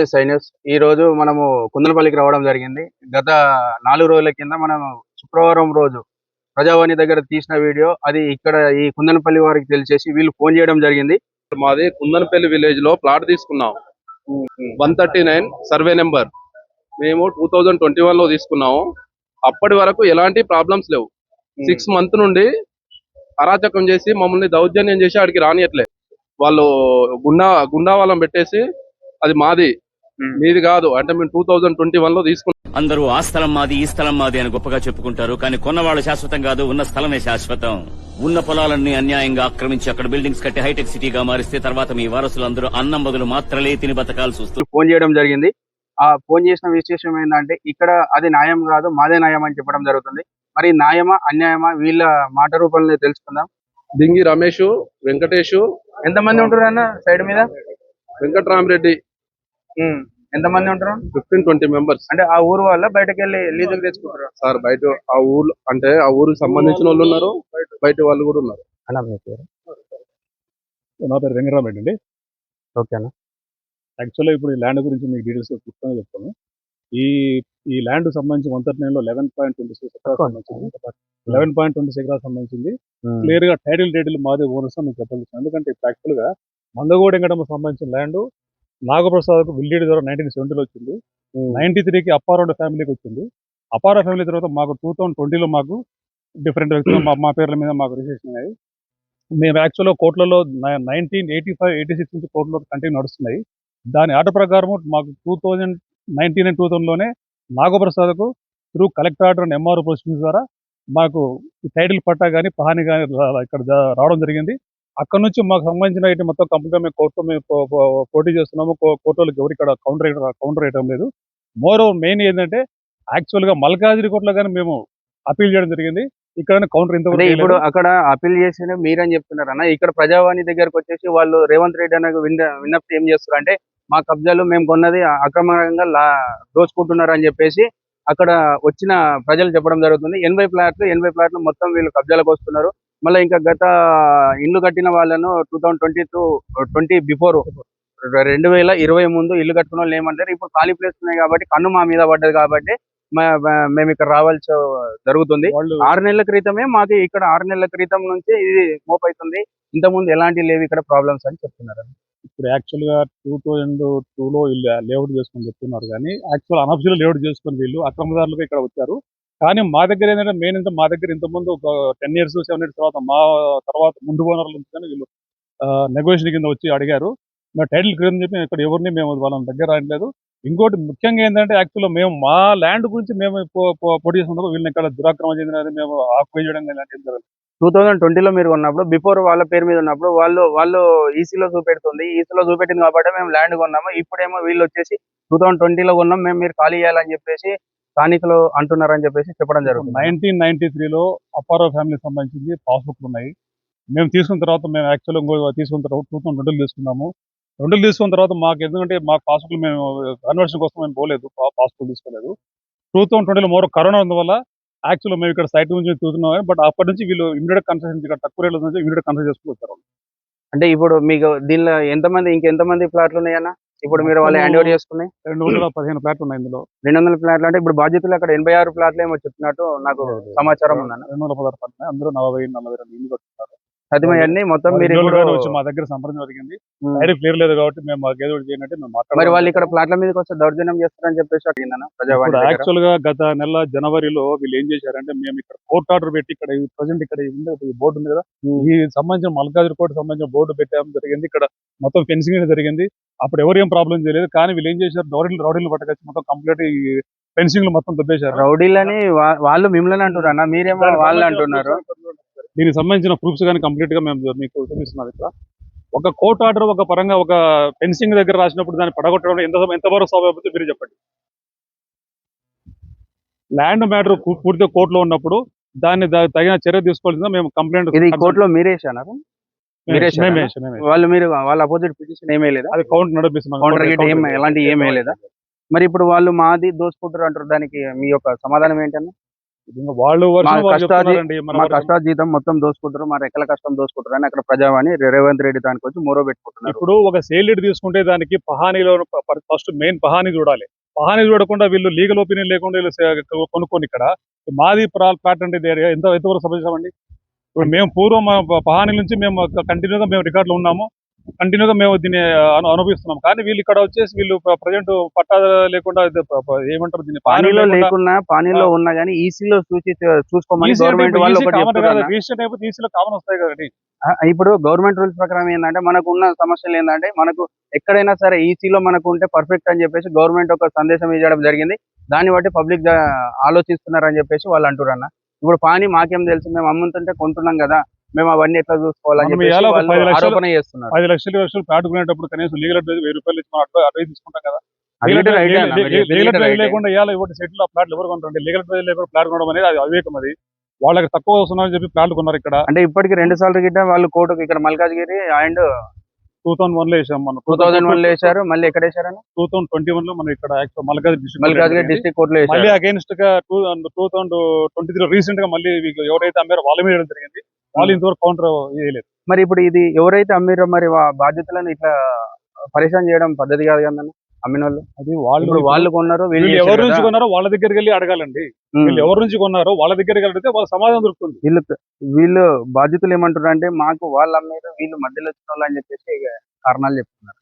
నమస్తే సైన్యూస్. ఈ రోజు మనము కుందనపల్లికి రావడం జరిగింది. గత నాలుగు రోజుల కింద మనం శుక్రవారం రోజు ప్రజావాణి దగ్గర తీసిన వీడియో. అది ఇక్కడ ఈ కుందనపల్లి వారికి తెలిసేసి వీళ్ళు ఫోన్ చేయడం జరిగింది. మాది కుందనపల్లి విలేజ్లో ప్లాట్ తీసుకున్నాం. One thirty nine survey number. మేము టూ థౌజండ్ ట్వంటీ వన్లో తీసుకున్నాము. అప్పటి వరకు ఎలాంటి ప్రాబ్లమ్స్ లేవు. సిక్స్ మంత్ నుండి అరాచకం చేసి మమ్మల్ని దౌర్జన్యం చేసి ఆడికి రానియట్లే. వాళ్ళు గుండా గుండా వాళ్ళని పెట్టేసి అది మాది మీది కాదు. అంటే మేము టూ థౌజండ్ ట్వంటీ వన్లో తీసుకున్నాం. అందరూ ఆ స్థలం మాది ఈ స్థలం మాది అని గొప్పగా చెప్పుకుంటారు. కానీ కొన్నవాళ్ళు శాశ్వతం కాదు ఉన్న స్థలమే శాశ్వతం. ఉన్న పొలాలన్నీ అన్యాయంగా ఆక్రమించి అక్కడ బిల్డింగ్స్ కట్టి హైటెక్ సిటీగా మారిస్తే తర్వాత మీ వారసులందరూ అన్నం బదులు మాత్రలే తిని బతకాల్సి వస్తుంది. ఫోన్ చేయడం జరిగింది. ఆ ఫోన్ చేసిన విశేషం ఏంటంటే ఇక్కడ అది న్యాయం కాదు మాదే న్యాయం అని చెప్పడం జరుగుతుంది. మరి న్యాయమా అన్యాయమా వీళ్ళ మాట రూపంలో తెలుసుకుందాం. దింగి రమేష్ వెంకటేష్ ఎంతమంది ఉంటారు అన్న సైడ్ మీద? వెంకట్రామరెడ్డి. ఎంతమంది ఉంటారు? ఫిఫ్టీన్ ట్వంటీ మెంబర్స్ అంటే ఆ ఊరు వాళ్ళ బయటకు వెళ్ళి లీజుకు తెచ్చుకుంటారు? సార్ బయట ఆ ఊర్లో అంటే ఆ ఊరికి సంబంధించిన వాళ్ళు ఉన్నారు బయట వాళ్ళు కూడా ఉన్నారు. అన్న మీ పేరు? నా పేరు వెంకటరామరెడ్డి అండి. ఓకేనా యాక్చువల్గా ఇప్పుడు ఈ ల్యాండ్ గురించి మీకు డీటెయిల్స్ పుస్తకంగా చెప్తాను. ఈ ఈ ల్యాండ్ సంబంధించి వన్ థర్టీ నైన్లో eleven point twenty six acres సంబంధించింది. Eleven point twenty six acres సంబంధించింది. క్లియర్గా టైటిల్ టైటిల్ మాదే ఓనర్స్ మీకు చెప్పాల్సింది ఎందుకంటే ఇప్పుడు యాక్చువల్గా మందగోడ వెంకటమ్మ సంబంధించిన ల్యాండ్ నాగప్రసాద్ విల్లేడి ద్వారా నైన్టీన్ సెవెంటీలో వచ్చింది. నైన్టీ త్రీకి అప్పారావు ఫ్యామిలీకి వచ్చింది. అపార ఫ్యామిలీ తర్వాత మాకు టూ థౌసండ్ ట్వంటీలో మాకు డిఫరెంట్ వ్యక్తులు మా పేర్ల మీద మాకు రిజిస్ట్రేషన్ అయ్యాయి. మేము యాక్చువల్గా కోర్టులలో nineteen eighty five eighty six నుంచి కోర్టులో కంటిన్యూ నడుస్తున్నాయి. దాని ఆట ప్రకారం మాకు two thousand nineteen and two థౌసండ్లోనే నాగప్రసాద్కు through collector order and MR proceedings ద్వారా మాకు టైటిల్ పట్టా కానీ పహాని కానీ ఇక్కడ రావడం జరిగింది. అక్కడ నుంచి మాకు సంబంధించిన మొత్తం కంప్లీట్గా మేము కోర్టులో మేము పోటీ చేస్తున్నాము. కోర్టులకు ఎవరు ఇక్కడ కౌంటర్ కౌంటర్ వేయడం లేదు. మోర్ మెయిన్ ఏంటంటే యాక్చువల్గా మల్కాజిరి కోర్టులో కానీ మేము అపీల్ చేయడం జరిగింది. ఇక్కడ కౌంటర్ ఇంతవరకు ఇప్పుడు. అక్కడ అప్పీల్ చేసిన మీరని చెప్తున్నారు అన్న. ఇక్కడ ప్రజావాణి దగ్గరకు వచ్చేసి వాళ్ళు రేవంత్ రెడ్డి విన్న విన్నప్పుడు ఏం చేస్తారు అంటే మా కబ్జాలు మేము కొన్నది అక్రమంగా లా దోచుకుంటున్నారు అని చెప్పేసి అక్కడ వచ్చిన ప్రజలు చెప్పడం జరుగుతుంది. ఎనభై ప్లాట్లు ఎనభై ప్లాట్లు మొత్తం వీళ్ళు కబ్జాలకు వస్తున్నారు. మళ్ళీ ఇంకా గత ఇల్లు కట్టిన వాళ్ళను two thousand twenty two twenty before రెండు వేల ఇరవై ముందు ఇల్లు కట్టుకున్న వాళ్ళు ఏమంటారు? ఇప్పుడు ఖాళీ ప్లేస్ ఉన్నాయి కాబట్టి కన్ను మా మీద పడ్డది కాబట్టి మేము ఇక్కడ రావాల్సి జరుగుతుంది. ఆరు నెలల క్రితమే మాది ఇక్కడ ఆరు నెలల క్రితం నుంచి ఇది మోప్ అవుతుంది. ఇంతకుముందు ఎలాంటి లేవు ఇక్కడ ప్రాబ్లమ్స్ అని చెప్తున్నారు. ఇప్పుడు యాక్చువల్గా టూ థౌజండ్ టూ లో ఇల్లు లేఅవుట్ చేసుకొని చెప్తున్నారు కానీ యాక్చువల్ అనఫిషియల్ లేఅవుట్ చేసుకొని వీళ్ళు అక్రమదారులుగా ఇక్కడ వచ్చారు. కానీ మా దగ్గర ఏంటంటే మెయిన్ అంటే మా దగ్గర ఇంతకుముందు ఒక టెన్ ఇయర్స్ సెవెన్ ఇయర్స్ తర్వాత మా తర్వాత ముందు ఓనర్లు కానీ వీళ్ళు నెగోషియేషన్ కింద వచ్చి అడిగారు. మేము టైటిల్ క్రితం చెప్పి ఇక్కడ ఎవరిని మేము వాళ్ళ దగ్గర రాయట్లేదు. ఇంకోటి ముఖ్యంగా ఏంటంటే యాక్చువల్గా మేము మా ల్యాండ్ గురించి మేము పో- పోటీ వీళ్ళని ఇక్కడ దురాక్రమం చెందినది మేము ఆక్యుపై చేయడం ఇలాంటివి జరగదు టూ థౌసండ్ ట్వంటీలో మీరు ఉన్నప్పుడు బిఫోర్ వాళ్ళ పేరు మీద ఉన్నప్పుడు వాళ్ళు వాళ్ళు ఈసీలో చూపెడుతుంది. ఈసీలో చూపెట్టింది కాబట్టి మేము ల్యాండ్ కొన్నాము. ఇప్పుడేమో వీళ్ళు వచ్చేసి టూ థౌసండ్ ట్వంటీలో కొన్నాం. మేము మీరు ఖాళీ చేయాలని చెప్పేసి స్థానికులు అంటున్నారని చెప్పేసి చెప్పడం జరుగుతుంది. నైన్టీన్ నైన్టీ త్రీలో అప్పారావు ఫ్యామిలీకి సంబంధించింది పాస్బుక్లు ఉన్నాయి. మేము తీసుకున్న తర్వాత మేము యాక్చువల్గా ఇంకో తీసుకున్న తర్వాత టూ థౌసండ్ రెండులు తీసుకున్నాము. రెండులు తీసుకున్న తర్వాత మాకు ఎందుకంటే మా పాస్బుక్లు మేము కన్వర్షన్ కోసం మేము పోలేదు పాస్బుక్ తీసుకోలేదు. టూ థౌసండ్ ట్వంటీలో మరో కరోనా వల్ల యాక్చువల్గా మేము ఇక్కడ సైట్ నుంచి చూస్తున్నాం బట్ అప్పటి నుంచి వీళ్ళు ఇమీడియట్ కన్సెషన్ ఇక్కడ తక్కువ రేట్లో నుంచి ఇమీడియట్ కన్సెషన్ చేసుకుని వచ్చారు అంటే ఇప్పుడు మీకు దీనిలో ఎంతమంది ఇంకెంతమంది ప్లాట్లు ఉన్నాయన్న? ఇప్పుడు మీరు వాళ్ళు హ్యాండ్ ఓవర్ చేసుకున్నాయి? రెండు వందల పదిహేను ఫ్లాట్లు ఉన్నాయి ఇందులో. రెండు వందల ప్లాట్లు అంటే ఇప్పుడు బాధ్యతలు అక్కడ ఎనభై ఆరు ప్లాట్లు ఏమో చెప్తున్నట్టు నాకు సమాచారం ఉందన్న. రెండు వందల పదహారు ఫ్లాట్లు అందులో నలభై నలభై రెండు ఇల్లు కట్టుకున్నారు. సాధ్యమయ్యాన్ని మొత్తం మీరు వచ్చి మా దగ్గర సంప్రదించడం జరిగింది. డైరెక్ట్ క్లియర్ లేదు కాబట్టి మేము మాకు ఏదో మేము మరి మాట్లాడాలి వాళ్ళు ఇక్కడ ప్లాట్ల మీదకి వస్తే దౌర్జన్యం చేస్తారని చెప్పేసి అడిగిందన్న. యాక్చువల్గా గత నెల జనవరిలో వీళ్ళు ఏం చేశారంటే మేము ఇక్కడ కోర్ట్ ఆర్డర్ పెట్టి ఇక్కడ ప్రజెంట్ ఇక్కడ ఈ ఉంది బోర్డు ఉంది కదా ఈ సంబంధించిన మల్కాజిరి కోర్టు సంబంధించిన బోర్డు పెట్టడం జరిగింది ఇక్కడ మొత్తం ఫెన్సింగ్ జరిగింది. అప్పుడు ఎవరు ఏం ప్రాబ్లం చేయలేదు కానీ వీళ్ళు ఏం చేశారు రౌడీలు రౌడీలు పట్టుకొచ్చి మొత్తం కంప్లీట్ ఈ ఫెన్సింగ్ మొత్తం దొబ్బేశారు. రౌడీలని వాళ్ళు మిమ్మల్ని అంటున్నారు? అన్న మీరేమో వాళ్ళు అంటున్నారు. దీనికి సంబంధించిన ప్రూఫ్స్ కానీ కంప్లీట్గా మేము మీకు చూపిస్తున్నారు ఇక్కడ. ఒక కోర్ట్ ఆర్డర్ ఒక పరంగా ఒక ఫెన్సింగ్ దగ్గర రాసినప్పుడు దాన్ని పడగొట్టడం ఎంత ఎంతవరకు అవుతుందో మీరు చెప్పండి. ల్యాండ్ మ్యాటర్ పూర్తిగా కోర్టులో ఉన్నప్పుడు దాన్ని తగిన చర్య తీసుకోవాల్సిందిగా మేము కంప్లైంట్ ఇది కోర్టులో మీరేశారా? వాళ్ళు మీరు వాళ్ళ అపోజిట్ పిటిషన్ ఏమీ లేదా అది కౌంట్ నడిపిస్తున్నాం కౌంటర్ గిట్ ఏం ఎలాంటి ఏమీ లేదా మరి ఇప్పుడు వాళ్ళు మాది దోసుకుంటారు అంటారు దానికి మీ యొక్క సమాధానం ఏంటన్నా? వాళ్ళు మా కష్టాజీతం మొత్తం దోసుకుంటారు మా రెక్కల కష్టం దోసుకుంటారు అని అక్కడ ప్రజావాణి రేవంత్ రెడ్డి దానికి వచ్చి మూరో పెట్టుకుంటున్నారు. ఇప్పుడు ఒక సేల్ తీసుకుంటే దానికి పహానీలో ఫస్ట్ మెయిన్ పహానీ చూడాలి. పహానీ చూడకుండా వీళ్ళు లీగల్ ఒపీనియన్ లేకుండా వీళ్ళు కొనుక్కొని ఇక్కడ మాది ప్లాట్ అంటే ఇది ఎంత ఎంతవరకు సభ్యమండి ఇప్పుడు మేము పూర్వం పహానీ నుంచి మేము కంటిన్యూగా మేము రికార్డులో ఉన్నాము. కంటిన్యూగా మేము దీన్ని అను- అనుభవిస్తున్నాం. కానీ వీళ్ళు ఇక్కడ వచ్చేసి వీళ్ళు ప్రజెంట్ పట్టా లేకుండా ఏమంటారు దీన్ని? పానీలో లేకుండా- లేకున్నా పానీలో ఉన్నా కానీ ఈసీలో చూసి చూసుకోమని గవర్నమెంట్ ఇప్పుడు వాళ్ళు కామన్ చెప్తున్నారు కాదు. అన్న. రిజిస్టర్ అయిపోతే ఈసీలో కామన్ వస్తాయి కదండి. ఇప్పుడు గవర్నమెంట్ రూల్స్ ప్రకారం ఏంటంటే మనకు ఉన్న సమస్యలు ఏంటంటే మనకు ఎక్కడైనా సరే ఈసీలో మనకు ఉంటే పర్ఫెక్ట్ అని చెప్పేసి గవర్నమెంట్ ఒక సందేశం ఇవ్వడం జరిగింది. దాన్ని బట్టి పబ్లిక్ ఆలోచిస్తున్నారు అని చెప్పేసి వాళ్ళు అంటారు అన్న ఇప్పుడు పానీ మాకేం తెలుసు మేము అమ్ముతుంటే కొంటున్నాం కదా. మేము అవన్నీ ఎట్లా చూసుకోవాలని ఆరోపణ చేస్తున్నారు. పది లక్షలు లక్షలు ప్లాట్ కొనేటప్పుడు కనీసం లీగల్ అడ్వైజ్ వెయ్యి రూపాయలు ఇచ్చి అడ్వైజ్ తీసుకుంటాం కదా. Legal advice. లేకుండా ఇవాళ ఇవ్వండి సెటిల్ ఆ ప్లాట్లు ఎవరు కొంటారండి లీగల్ అడ్వైజ్ లేకుండా ప్లాట్ కొనడం అనేది అది అవివేకం అది. వాళ్ళకి తక్కువ వస్తున్నారని చెప్పి ప్లాట్లు కొన్నారు ఇక్కడ. అంటే ఇప్పటికి రెండు సార్లు గిట్ట వాళ్ళు కోర్టుకు ఇక్కడ మల్కాజ్గిరి అండ్ టూ థౌసండ్ వన్లో వేసాం మనం. టూ థౌసండ్ వన్లో వేశారు మళ్ళీ ఎక్కడ వేశారు టూ థౌసండ్ ట్వంటీ వన్లో మనం ఇక్కడ మల్కాజ్ డిస్ట్రిక్ట్ మల్కాజ్గిరి డిస్ట్రిక్ట్ కోర్టులో మళ్ళీ వేశారు. అగేన్స్ట్గా two two thousand twenty three రీసెంట్గా మళ్ళీ ఎవరైతే అమ్మారో వాళ్ళ మీద జరిగింది. వాళ్ళు ఇంతవరకు కౌంటర్ చేయలేదు మరి ఇప్పుడు ఇది ఎవరైతే అమ్మిరో మరి బాధ్యతలను ఇట్లా పరిశాన్ చేయడం పద్ధతి కాదు కదా అమ్మిన వాళ్ళు? అది వాళ్ళు వాళ్ళు కొన్నారు వీళ్ళు ఎవరి నుంచి. కొన్నారో వాళ్ళ దగ్గరికి వెళ్ళి అడగాలండి. వీళ్ళు ఎవరి నుంచి కొన్నారో వాళ్ళ దగ్గరికి అడిగితే వాళ్ళ సమాధానం దొరుకుతుంది. వీళ్ళు వీళ్ళు బాధ్యతలు ఏమంటారు అంటే మాకు వాళ్ళు అమ్మారు వీళ్ళు మధ్యలో వచ్చిన వాళ్ళు అని చెప్పేసి కారణాలు చెప్తున్నారు.